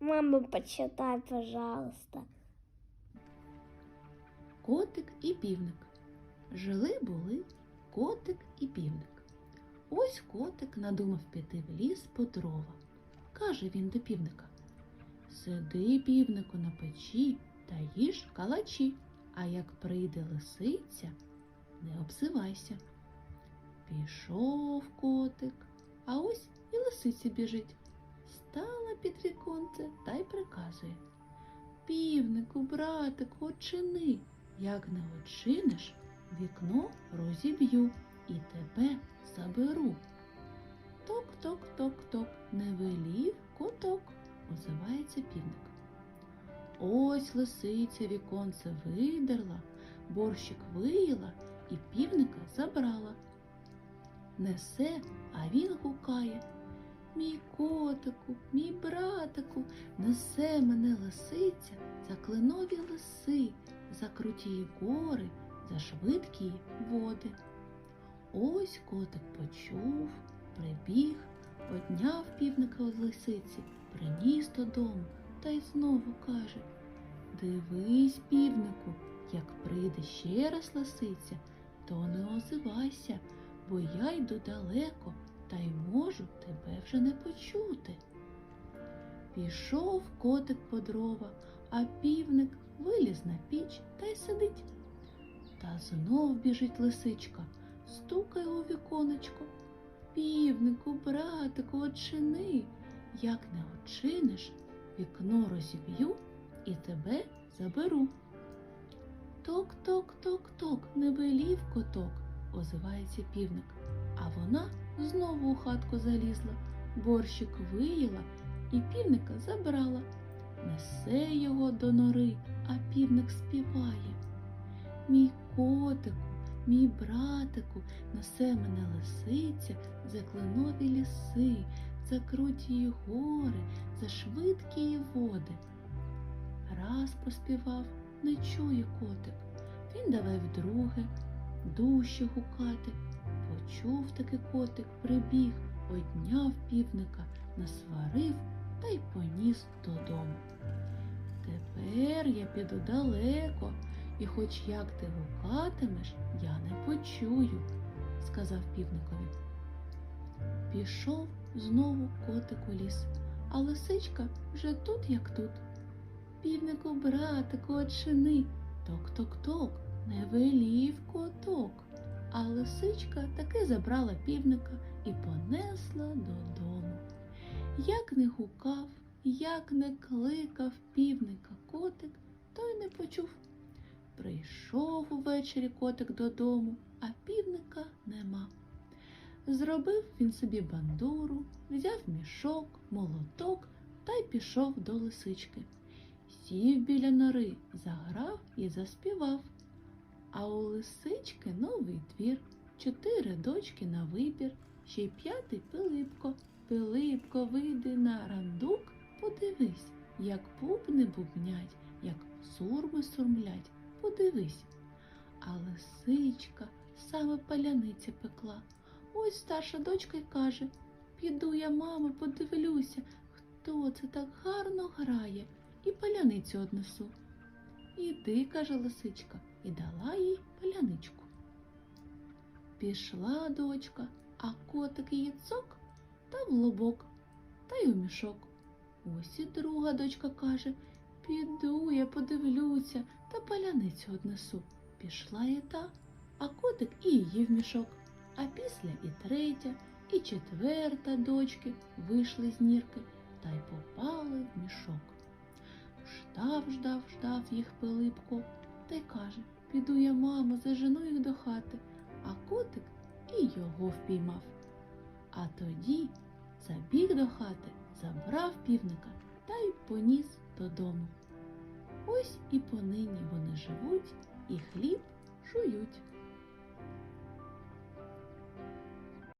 Мама, почитай, пожалуйста. Котик і півник. Жили були котик і півник. Ось котик надумав піти в ліс по дрова. Каже він до півника. Сиди, півнику, на печі та їж калачі, а як прийде лисиця, не обзивайся. Пішов котик, а ось і лисиця біжить. Під віконце та й приказує. Півнику, братику, очини, як не очиниш, вікно розіб'ю і тебе заберу. Ток-ток-ток-ток, не велів коток, озивається півник. Ось лисиця віконце видерла, борщик виїла і півника забрала. Несе, а він гукає. Мій котику, мій братику, несе мене лисиця за клинові лиси, за круті гори, за швидкі води. Ось котик почув, прибіг, одняв півника від лисиці, приніс додому та й знову каже Дивись, півнику, як прийде ще раз лисиця, то не озивайся, бо я йду далеко та й можу тебе вже не почути. Пішов котик по дрова, а півник виліз на піч та й сидить. Та знов біжить лисичка, стукає у віконечко. Півнику, братику, очини, як не очиниш, вікно розіб'ю і тебе заберу. Ток-ток-ток-ток, не велів коток, озивається півник, а вона знову у хатку залізла, борщик виїла і півника забрала. Несе його до нори, а півник співає. Мій котику, мій братику, несе мене лисиця за кленові ліси, за круті гори, за швидкі води. Раз поспівав, не чує котик. Він давай вдруге, дужче гукати. Почув таки котик, прибіг, одняв півника, насварив та й поніс додому. Тепер я піду далеко, і хоч як ти гукатимеш, я не почую, сказав півникові. Пішов знову котик у ліс, а лисичка вже тут, як тут. Півнику, братику, очини, ток-ток-ток, не велів коток. А лисичка таки забрала півника і понесла додому. Як не гукав, як не кликав півника котик, той не почув. Прийшов увечері котик додому, а півника нема. Зробив він собі бандуру, взяв мішок, молоток та й пішов до лисички. Сів біля нори, заграв і заспівав. А у лисички новий двір, чотири дочки на вибір, ще й п'ятий Пилипко. Пилипко, вийди на рандук, подивись, як бубни бубнять, як сурми сурмлять, подивись. А лисичка саме паляниці пекла. Ось старша дочка й каже Піду я, мамо, подивлюся, хто це так гарно грає, і паляницю однесу. Іди, каже лисичка, і дала їй паляничку. Пішла дочка, а котик її цок та в лобок, та й у мішок. Ось і друга дочка каже Піду я подивлюся та паляницю однесу. Пішла і та, а котик і її в мішок. А після і третя, і четверта дочки вийшли з нірки та й попали в мішок. Ждав, ждав, ждав їх Пилипко, та й каже Піду я, мамо, зажену їх до хати, а котик і його впіймав. А тоді забіг до хати, забрав півника та й поніс додому. Ось і понині вони живуть і хліб жують.